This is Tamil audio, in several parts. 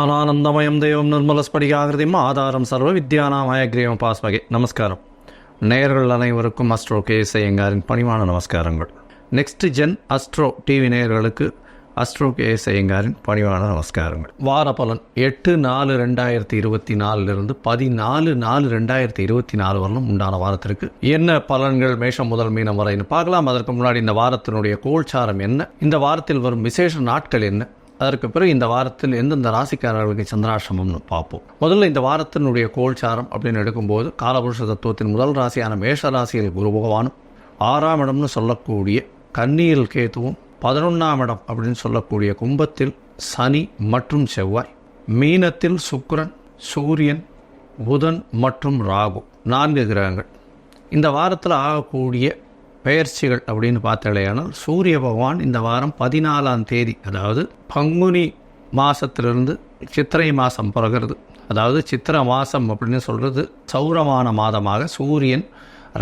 ஞானானந்தமயம் தெய்வம் நிர்மலஸ்படிகாகிருதியும் ஆதாரம் சர்வ வித்யானாமயக்ரீவம் பாஸ்மகே. நமஸ்காரம். நேயர்கள் அனைவருக்கும் அஸ்ட்ரோ கே ஐயங்காரின் பணிவான நமஸ்காரங்கள். நெக்ஸ்ட் ஜென் அஸ்ட்ரோ டிவி நேயர்களுக்கு அஸ்ட்ரோ கே ஐயங்காரின் பணிவான நமஸ்காரங்கள். வார பலன் எட்டு நாலு ரெண்டாயிரத்தி இருபத்தி நாலுலேருந்து பதினாலு நாலு ரெண்டாயிரத்தி இருபத்தி நாலு வரலும் உண்டான வாரத்திற்கு என்ன பலன்கள் மேஷம் முதல் மீனம் வரைன்னு பார்க்கலாம். அதற்கு முன்னாடி இந்த வாரத்தினுடைய கோல்சாரம் என்ன? இந்த வாரத்தில் வரும் விசேஷ நாட்கள் என்ன? அதற்கு பிறகு இந்த வாரத்தில் எந்தெந்த ராசிக்காரர்களுக்கு சந்திராசிரமம்னு பார்ப்போம். முதல்ல இந்த வாரத்தினுடைய கோல்சாரம் அப்படின்னு எடுக்கும்போது காலபுருஷ தத்துவத்தின் முதல் ராசியான மேஷ ராசியில் குரு பகவானும் ஆறாம் இடம்னு சொல்லக்கூடிய கன்னியில் கேத்துவும் பதினொன்றாம் இடம் அப்படின்னு சொல்லக்கூடிய கும்பத்தில் சனி மற்றும் செவ்வாய் மீனத்தில் சுக்கரன் சூரியன் புதன் மற்றும் ராகு நான்கு கிரகங்கள். இந்த வாரத்தில் ஆகக்கூடிய பெயர்ச்சிகள் அப்படின்னு பார்த்தாலேயானால் சூரிய பகவான் இந்த வாரம் பதினாலாம் தேதி அதாவது பங்குனி மாதத்திலிருந்து சித்திரை மாதம் பிறகுறது. அதாவது சித்திர மாதம் அப்படின்னு சொல்கிறது சௌரமான மாதமாக சூரியன்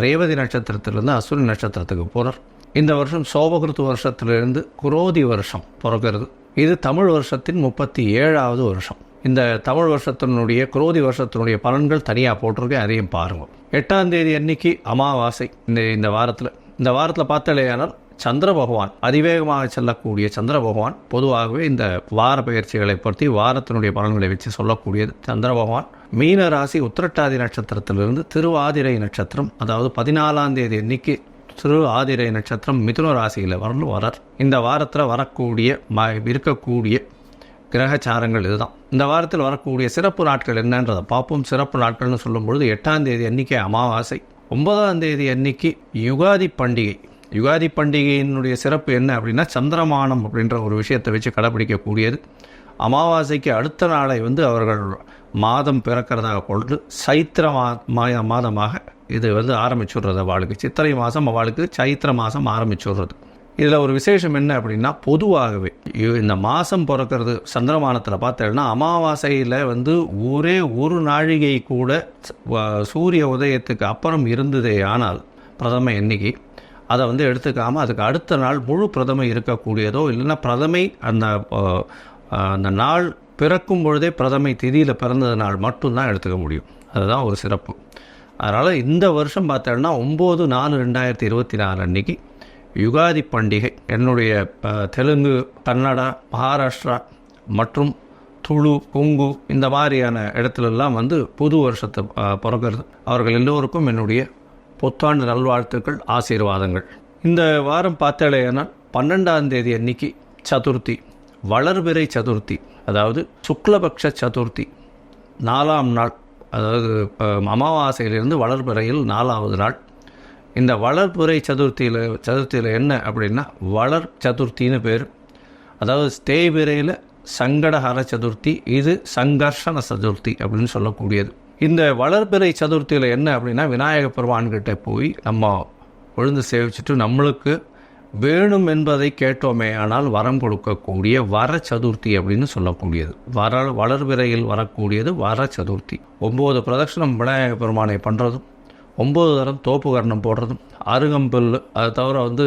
ரேவதி நட்சத்திரத்திலிருந்து அசுரி நட்சத்திரத்துக்கு போகிறார் இந்த வருஷம் சோபகிருத்து வருஷத்திலிருந்து குரோதி வருஷம் பிறகுறது. இது தமிழ் வருஷத்தின் முப்பத்தி ஏழாவது வருஷம். இந்த தமிழ் வருஷத்தினுடைய குரோதி வருஷத்தினுடைய பலன்கள் தனியாக போட்டிருக்கேன் அதையும் பாருங்கள் எட்டாம் தேதி அன்னைக்கு அமாவாசை இந்த இந்த வாரத்தில். இந்த வாரத்தில் பார்த்தலையானால் சந்திர பகவான் அதிவேகமாக செல்லக்கூடிய சந்திர பகவான் பொதுவாகவே இந்த வார பயிற்சிகளை பற்றி வாரத்தினுடைய பலன்களை வச்சு சொல்லக்கூடியது சந்திர பகவான். மீன ராசி உத்திரட்டாதி நட்சத்திரத்திலிருந்து திருவாதிரை நட்சத்திரம் அதாவது பதினாலாம் தேதி அன்னைக்கு திரு ஆதிரை நட்சத்திரம் மிதுன ராசியில் வரಲು வரார். இந்த வாரத்தில் வரக்கூடிய ம இருக்கக்கூடிய கிரகச்சாரங்கள் இதுதான். இந்த வாரத்தில் வரக்கூடிய சிறப்பு நாட்கள் என்னன்றதை பார்ப்போம். சிறப்பு நாட்கள்னு சொல்லும் பொழுது எட்டாம் தேதி அன்னைக்கு அமாவாசை. ஒன்பதாம் தேதி அன்னைக்கு யுகாதி பண்டிகை. யுகாதி பண்டிகையினுடைய சிறப்பு என்ன அப்படின்னா சந்திரமானம் அப்படின்ற ஒரு விஷயத்தை வச்சு கடைபிடிக்கக்கூடியது. அமாவாசைக்கு அடுத்த நாளை வந்து அவர்கள் மாதம் பிறக்கிறதாக கொண்டு சைத்திர மா மா- மாதமாக இது வந்து ஆரம்பிச்சுடுறது அவளுக்கு. சித்திரை மாதம் அவளுக்கு சைத்திர மாதம் ஆரம்பிச்சுடுறது இதில் ஒரு விசேஷம் என்ன அப்படின்னா பொதுவாகவே இந்த மாதம் பிறக்கிறது சந்திரமானத்தில் பார்த்தேன்னா அமாவாசையில் வந்து ஒரே ஒரு நாழிகை கூட சூரிய உதயத்துக்கு அப்புறம் இருந்ததே ஆனால் பிரதம எண்ணிக்கை அதை வந்து எடுத்துக்காமல் அதுக்கு அடுத்த நாள் முழு பிரதமை இருக்கக்கூடியதோ இல்லைன்னா பிரதமை அந்த அந்த நாள் பிறக்கும் பொழுதே பிரதமை திதியில் பிறந்தது நாள் மட்டும்தான் எடுத்துக்க முடியும். அதுதான் ஒரு சிறப்பு. அதனால் இந்த வருஷம் பார்த்தோன்னா ஒம்பது நாலு ரெண்டாயிரத்தி இருபத்தி நாலு அன்னைக்கு யுகாதி பண்டிகை என்னுடைய தெலுங்கு கன்னடா மகாராஷ்டிரா மற்றும் துளு கொங்கு இந்த மாதிரியான இடத்துலலாம் வந்து புது வருஷத்தை பிறக்கிறது. அவர்கள் எல்லோருக்கும் என்னுடைய புத்தாண்டு நல்வாழ்த்துக்கள் ஆசீர்வாதங்கள். இந்த வாரம் பார்த்தாலேனால் பன்னெண்டாம் தேதி அன்னைக்கு சதுர்த்தி வளர்பிறை சதுர்த்தி அதாவது சுக்லபக்ஷ சதுர்த்தி நாலாம் நாள் அதாவது அமாவாசையிலிருந்து வளர்பிறையில் நாலாவது நாள். இந்த வளர்ப்புரை சதுர்த்தியில் சதுர்த்தியில் என்ன அப்படின்னா வளர் சதுர்த்தின்னு பேர். அதாவது தேய்பிரையில் சங்கடஹர சதுர்த்தி இது சங்கர்ஷண சதுர்த்தி அப்படின்னு சொல்லக்கூடியது. இந்த வளர்பிறை சதுர்த்தியில் என்ன அப்படின்னா விநாயக பெருமான்கிட்ட போய் நம்ம விழுந்து சேவிச்சுட்டு நம்மளுக்கு வேணும் என்பதை கேட்டோமே ஆனால் வரம் கொடுக்கக்கூடிய வர சதுர்த்தி அப்படின்னு சொல்லக்கூடியது. வர வளர்பிறையில் வரக்கூடியது வர சதுர்த்தி. ஒம்பது பிரதட்சணம் விநாயகப் பெருமானை பண்ணுறதும் ஒம்பது தரம் தோப்பு கரணம் போடுறதும் அருகம்புல் அதை தவிர வந்து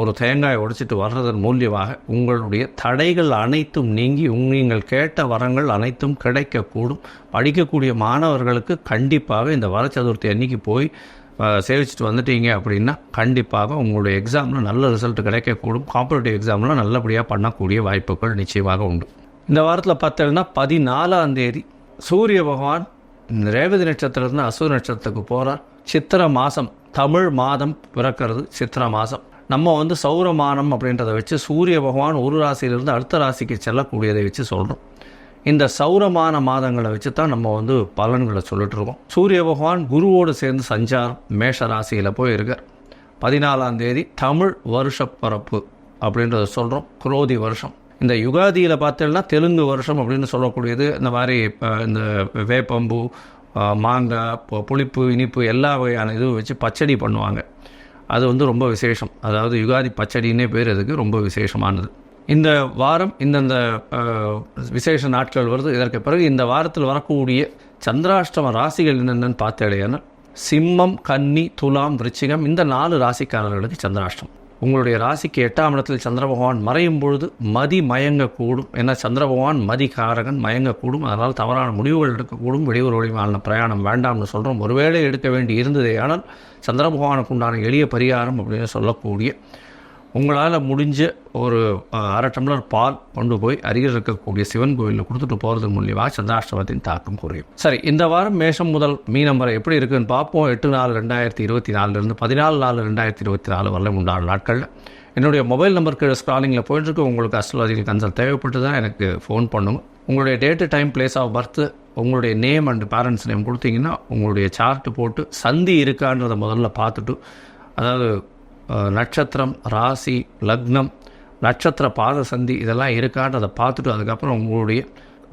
ஒரு தேங்காய் உடைச்சிட்டு வர்றதன் மூலியமாக உங்களுடைய தடைகள் அனைத்தும் நீங்கி நீங்கள் கேட்ட வரங்கள் அனைத்தும் கிடைக்கக்கூடும். படிக்கக்கூடிய மாணவர்களுக்கு கண்டிப்பாக இந்த வர சதுர்த்தி அன்னைக்கு போய் சேவிச்சுட்டு வந்துட்டீங்க அப்படின்னா கண்டிப்பாக உங்களுடைய எக்ஸாமில் நல்ல ரிசல்ட் கிடைக்கக்கூடும். காம்படிட்டிவ் எக்ஸாமில் நல்லபடியாக பண்ணக்கூடிய வாய்ப்புகள் நிச்சயமாக உண்டு. இந்த வாரத்தில் பார்த்தீங்கன்னா பதினாலாம் தேதி சூரிய பகவான் ரேவதி நட்சத்திரத்துலேருந்து அசூர் நட்சத்திரத்துக்கு போகிறார் சித்திர மாதம் தமிழ் மாதம் பிறக்கிறது சித்திர மாதம் நம்ம வந்து சௌரமானம் அப்படின்றத வச்சு சூரிய பகவான் ஒரு ராசியிலிருந்து அடுத்த ராசிக்கு செல்லக்கூடியதை வச்சு சொல்கிறோம் இந்த சௌரமான மாதங்களை வச்சு தான் நம்ம வந்து பலன்களை சொல்லிட்டு இருக்கோம். சூரிய பகவான் குருவோடு சேர்ந்து சஞ்சாரம் மேஷ ராசியில் போய் இருக்கார். பதினாலாம் தேதி தமிழ் வருஷப்பரப்பு அப்படின்றத சொல்கிறோம் குரோதி வருஷம். இந்த யுகாதியில் பார்த்தோம்னா தெலுங்கு வருஷம் அப்படின்னு சொல்லக்கூடியது. இந்த மாதிரி இப்போ இந்த வேப்பம்பு மாங்காய் பு- புளிப்பு இனிப்பு எல்லா வகையான இதுவும் வச்சு பச்சடி பண்ணுவாங்க. அது வந்து ரொம்ப விசேஷம். அதாவது யுகாதி பச்சடின்னே பேர் அதுக்கு ரொம்ப விசேஷமானது. இந்த வாரம் இந்தந்த விசேஷ நாட்கள் வருது. இதற்கு பிறகு இந்த வாரத்தில் வரக்கூடிய சந்திராஷ்டம ராசிகள் என்னென்னு பார்த்தாலேயான சிம்மம் கன்னி துலாம் விருச்சிகம் இந்த நாலு ராசிக்காரர்களுக்கு சந்திராஷ்டம் உங்களுடைய ராசிக்கு எட்டாம் இடத்தில் சந்திர பகவான் மறையும் பொழுது மதி மயங்கக்கூடும். ஏன்னா சந்திர பகவான் மதிகாரகன் மயங்கக்கூடும். அதனால் தவறான முடிவுகள் எடுக்கக்கூடும். வெளியூர் வழிமான பிரயாணம் வேண்டாம்னு சொல்கிறோம் ஒருவேளை எடுக்க வேண்டி இருந்ததே ஆனால் சந்திர பகவானுக்கு உண்டான எளிய பரிகாரம் அப்படின்னு சொல்லக்கூடிய உங்களால் முடிஞ்ச ஒரு அரை டம்ளர் பால் கொண்டு போய் அருகில் இருக்கக்கூடிய சிவன் கோயிலில் கொடுத்துட்டு போகிறது மூலியமாக சந்திராஷ்டமத்தின் தாக்கம் குறையும். சரி இந்த வாரம் மேஷம் முதல் மீனம் வரை எப்படி இருக்குன்னு பார்ப்போம். எட்டு நாலு ரெண்டாயிரத்தி இருபத்தி நாலுலேருந்து பதினாலு நாலு ரெண்டாயிரத்தி இருபத்தி நாலு வரல உண்டான நாட்களில் என்னுடைய மொபைல் நம்பருக்கு ஸ்க்ராலிங்கில் போயிட்டுருக்கு. உங்களுக்கு அஸ்ட்ராலஜிக்கல் கன்சல்ட் தேவைப்பட்டு தான் எனக்கு ஃபோன் பண்ணுங்க உங்களுடைய date time place of birth உங்களுடைய நேம் அண்ட் பேரண்ட்ஸ் நேம் கொடுத்தீங்கன்னா உங்களுடைய சார்ட்டு போட்டு சந்தி இருக்கான்றதை முதல்ல பார்த்துட்டு அதாவது நட்சத்திரம் ராசி லக்னம் நட்சத்திர பாத சந்தி இதெல்லாம் இருக்கான்றதை பார்த்துட்டு அதுக்கப்புறம் உங்களுடைய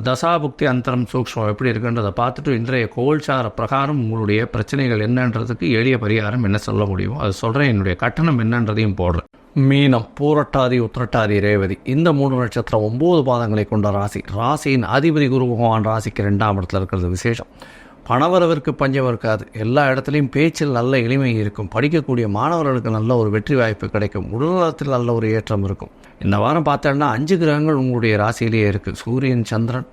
தசாபுக்தி அந்தரம் சூக்ஷ்மம் எப்படி இருக்குன்றதை பார்த்துட்டு இன்றைய கோல்சார பிரகாரம் உங்களுடைய பிரச்சனைகள் என்னன்றதுக்கு எளிய பரிகாரம் என்ன சொல்ல முடியும் அது சொல்கிறேன் என்னுடைய கட்டணம் என்னன்றதையும் போடுறேன். மீனம் பூரட்டாதி உத்திரட்டாதி ரேவதி இந்த மூணு நட்சத்திரம் ஒம்பது பாதங்களை கொண்ட ராசி. ராசியின் அதிபதி குரு பகவான் ராசிக்கு ரெண்டாம் இடத்துல இருக்கிறது விசேஷம். பணவரவிற்கு பஞ்சம் இருக்காது. எல்லா இடத்துலையும் பேச்சில் நல்ல எளிமை இருக்கும். படிக்கக்கூடிய மாணவர்களுக்கு நல்ல ஒரு வெற்றி வாய்ப்பு கிடைக்கும். உடல்நலத்தில் நல்ல ஒரு ஏற்றம் இருக்கும். இந்த வாரம் பார்த்தோம்னா அஞ்சு கிரகங்கள் உங்களுடைய ராசியிலேயே இருக்குது சூரியன் சந்திரன்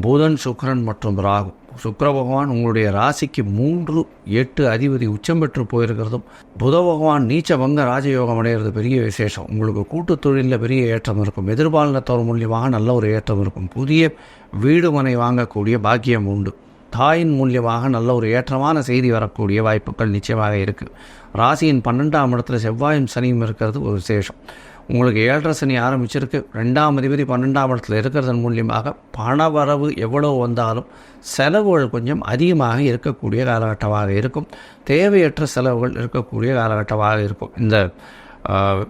புதன் சுக்கரன் மற்றும் ராகு. சுக்கர பகவான் உங்களுடைய ராசிக்கு மூன்று எட்டு அதிபதி உச்சம் பெற்று போயிருக்கிறதும் புத பகவான் நீச்ச பங்க ராஜயோகம் அடைகிறது பெரிய விசேஷம். உங்களுக்கு கூட்டு தொழிலில் பெரிய ஏற்றம் இருக்கும். எதிர்பாலினத்தவர் மூலியமாக நல்ல ஒரு ஏற்றம் இருக்கும். புதிய வீடு மனை வாங்கக்கூடிய பாக்கியம் உண்டு. தாயின் மூலியமாக நல்ல ஒரு ஏற்றமான செய்தி வரக்கூடிய வாய்ப்புகள் நிச்சயமாக இருக்குது ராசியின் பன்னெண்டாம் இடத்துல செவ்வாயும் சனியும் இருக்கிறது ஒரு விசேஷம். உங்களுக்கு ஏழரை சனி ஆரம்பிச்சிருக்கு. ரெண்டாம் அதிபதி பன்னெண்டாம் இடத்துல இருக்கிறதன் மூலியமாக பணவரவு எவ்வளோ வந்தாலும் செலவுகள் கொஞ்சம் அதிகமாக இருக்கக்கூடிய காலகட்டமாக இருக்கும். தேவையற்ற செலவுகள் இருக்கக்கூடிய காலகட்டமாக இருக்கும். இந்த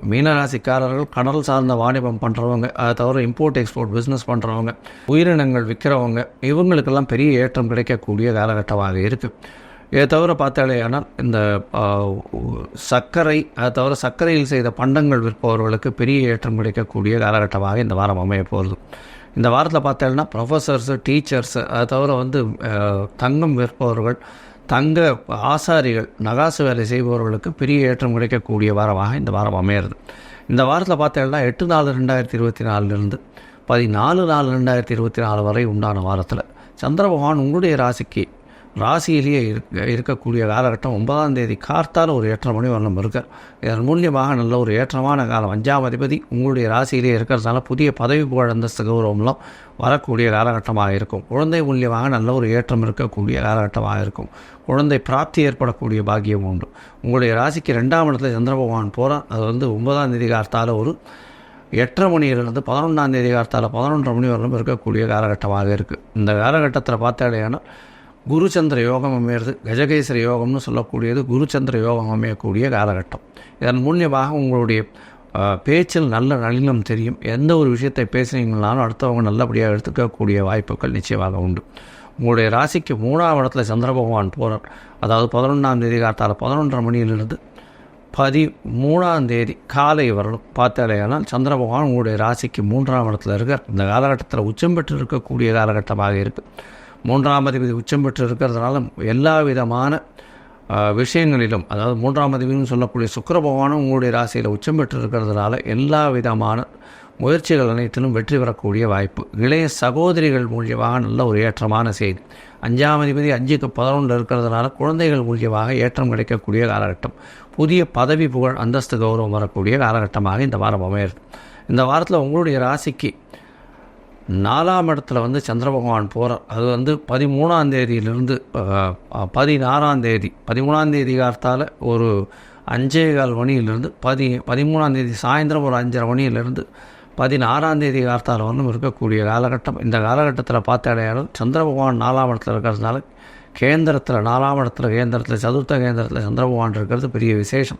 மீனராசிக்காரர்கள் கடல் சார்ந்த வாணிபம் பண்ணுறவங்க அதை தவிர இம்போர்ட் எக்ஸ்போர்ட் பிஸ்னஸ் பண்ணுறவங்க உயிரினங்கள் விற்கிறவங்க இவங்களுக்கெல்லாம் பெரிய ஏற்றம் கிடைக்கக்கூடிய காலகட்டமாக இருக்குது இதை தவிர பார்த்தாலேயானால் இந்த சர்க்கரை அதை தவிர சர்க்கரையில் செய்த பண்டங்கள் விற்பவர்களுக்கு பெரிய ஏற்றம் கிடைக்கக்கூடிய காலகட்டமாக இந்த வாரம் அமைய போகிறது இந்த வாரத்தில் பார்த்தேன்னா ப்ரொஃபஸர்ஸு டீச்சர்ஸு அதை தவிர வந்து தங்கம் விற்பவர்கள் தங்க ஆசாரிகள் நகாசு வேலை செய்பவர்களுக்கு பெரிய ஏற்றம் கிடைக்கக்கூடிய வாரமாக இந்த வாரம் அமையிறது. இந்த வாரத்தில் பார்த்தீங்கன்னா எட்டு நாலு ரெண்டாயிரத்தி இருபத்தி நாலுலேருந்து பதினாலு நாலு ரெண்டாயிரத்தி இருபத்தி நாலு வரை உண்டான வாரத்தில் சந்திர பகவான் உங்களுடைய ராசிக்கு ராசியிலேயே இருக்க இருக்கக்கூடிய காலகட்டம் ஒன்பதாம் தேதி கார்த்தால் ஒரு ஏற்ற மணி வரணும் இருக்கார் இதன் மூலியமாக நல்ல ஒரு ஏற்றமான காலம். அஞ்சாம் அதிபதி உங்களுடைய ராசியிலேயே இருக்கிறதுனால புதிய பதவி புகழ் அந்தஸ்து கௌரவம்லாம் வரக்கூடிய காலகட்டமாக இருக்கும். குழந்தை மூலியமாக நல்ல ஒரு ஏற்றம் இருக்கக்கூடிய காலகட்டமாக இருக்கும். குழந்தை பிராப்தி ஏற்படக்கூடிய பாக்கியம் உண்டு. உங்களுடைய ராசிக்கு ரெண்டாம் இடத்துல சந்திர பகவான் போகிறான் அது வந்து ஒன்பதாம் தேதி கார்த்தால ஒரு எட்டரை மணியிலிருந்து பதினொன்றாம் தேதி காலத்தால் பதினொன்றரை மணி வரலும் இருக்கக்கூடிய காலகட்டமாக இருக்குது இந்த காலகட்டத்தில் பார்த்தாலேனா குருச்சந்திர யோகம் அமையிறது கஜகேசர யோகம்னு சொல்லக்கூடியது குருச்சந்திர யோகம் அமையக்கூடிய காலகட்டம். இதன் மூலியமாக உங்களுடைய பேச்சில் நல்ல நளினம் தெரியும். எந்த ஒரு விஷயத்தை பேசுனீங்கனாலும் அடுத்தவங்க நல்லபடியாக எடுத்துக்கக்கூடிய வாய்ப்புகள் நிச்சயமாக உண்டு. உங்களுடைய ராசிக்கு மூணாம் இடத்துல சந்திர பகவான் போகிறார் அதாவது பதினொன்றாம் தேதி காத்தால் பதினொன்றரை மணியிலிருந்து பதி மூணாம் தேதி காலை வரலும். பார்த்தாலேயானால் சந்திர பகவான் உங்களுடைய ராசிக்கு மூன்றாம் இடத்துல இருக்கார். இந்த காலகட்டத்தில் உச்சம் பெற்று இருக்கக்கூடிய காலகட்டமாக இருக்குது மூன்றாம் அதிபதி உச்சம் பெற்று இருக்கிறதுனால எல்லா விதமான விஷயங்களிலும் அதாவது மூன்றாம் அதிபதினு சொல்லக்கூடிய சுக்கர பகவானும் உங்களுடைய ராசியில் உச்சம் பெற்று இருக்கிறதுனால எல்லா விதமான முயற்சிகள் அனைத்திலும் வெற்றி பெறக்கூடிய வாய்ப்பு. இளைய சகோதரிகள் மூலியமாக நல்ல ஒரு ஏற்றமான செய்தி. அஞ்சாம் அதிபதி அஞ்சுக்கு பதினொன்று இருக்கிறதுனால குழந்தைகள் மூலியமாக ஏற்றம் கிடைக்கக்கூடிய காலகட்டம். புதிய பதவி புகழ் அந்தஸ்து கௌரவம் வரக்கூடிய காலகட்டமாக இந்த வாரம் அமையிறது. இந்த வாரத்தில் உங்களுடைய ராசிக்கு நாலாம் இடத்துல வந்து சந்திர பகவான் போகிறார் அது வந்து பதிமூணாம் தேதியிலிருந்து பதினாறாம் தேதி பதிமூணாம் தேதி காலத்தால் ஒரு அஞ்சே கால் மணியிலிருந்து பதி பதிமூணாம் தேதி சாயந்தரம் ஒரு அஞ்சரை மணியிலிருந்து பதினாறாம் தேதி காலத்தால் வந்து இருக்கக்கூடிய காலகட்டம். இந்த காலகட்டத்தில் பார்த்தாடையாலும் சந்திர பகவான் நாலாம் இடத்துல இருக்கிறதுனால கேந்திரத்தில் நாலாம் இடத்துல கேந்திரத்தில் சதுர்த்த கேந்திரத்தில் சந்திர பகவான் இருக்கிறது பெரிய விசேஷம்.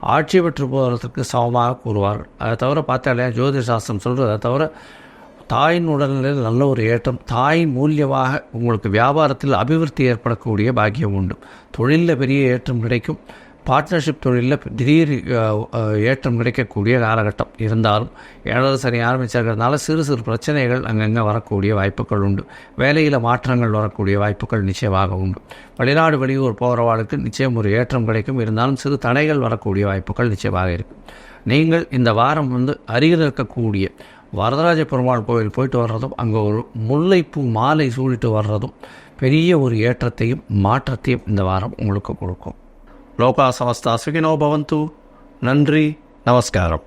ஆட்சி பெற்று போகிறதுக்கு சமமாக கூறுவார்கள். அதை தவிர பார்த்தாலே ஜோதிட சாஸ்திரம் சொல்கிறது அதை தவிர தாயின் உடல்நிலையில் நல்ல ஒரு ஏற்றம் தாய் மூலியமாக உங்களுக்கு வியாபாரத்தில் அபிவிருத்தி ஏற்படக்கூடிய பாக்கியம் உண்டு. தொழிலில் பெரிய ஏற்றம் கிடைக்கும். பார்ட்னர்ஷிப் தொழிலில் திடீர் ஏற்றம் கிடைக்கக்கூடிய காலகட்டம் இருந்தாலும் ஏழரை சனி ஆரம்பிச்சிருக்கிறதுனால சிறு சிறு பிரச்சனைகள் அங்கங்கே வரக்கூடிய வாய்ப்புகள் உண்டு. வேலையில் மாற்றங்கள் வரக்கூடிய வாய்ப்புகள் நிச்சயமாக உண்டு. வெளிநாடு வெளியூர் போகிறவாளுக்கு நிச்சயம் ஒரு ஏற்றம் கிடைக்கும். இருந்தாலும் சிறு தடைகள் வரக்கூடிய வாய்ப்புகள் நிச்சயமாக இருக்கும். நீங்கள் இந்த வாரம் வந்து அருகில் இருக்கக்கூடிய வரதராஜ பெருமாள் கோவில் போயிட்டு வர்றதும் அங்கே ஒரு முல்லைப்பூ மாலை சூடிட்டு வர்றதும் பெரிய ஒரு ஏற்றத்தையும் மாற்றத்தையும் இந்த வாரம் உங்களுக்கு கொடுக்கும். லோகா சமஸ்தா சுகினோ பவந்து. நன்றி நமஸ்காரம்.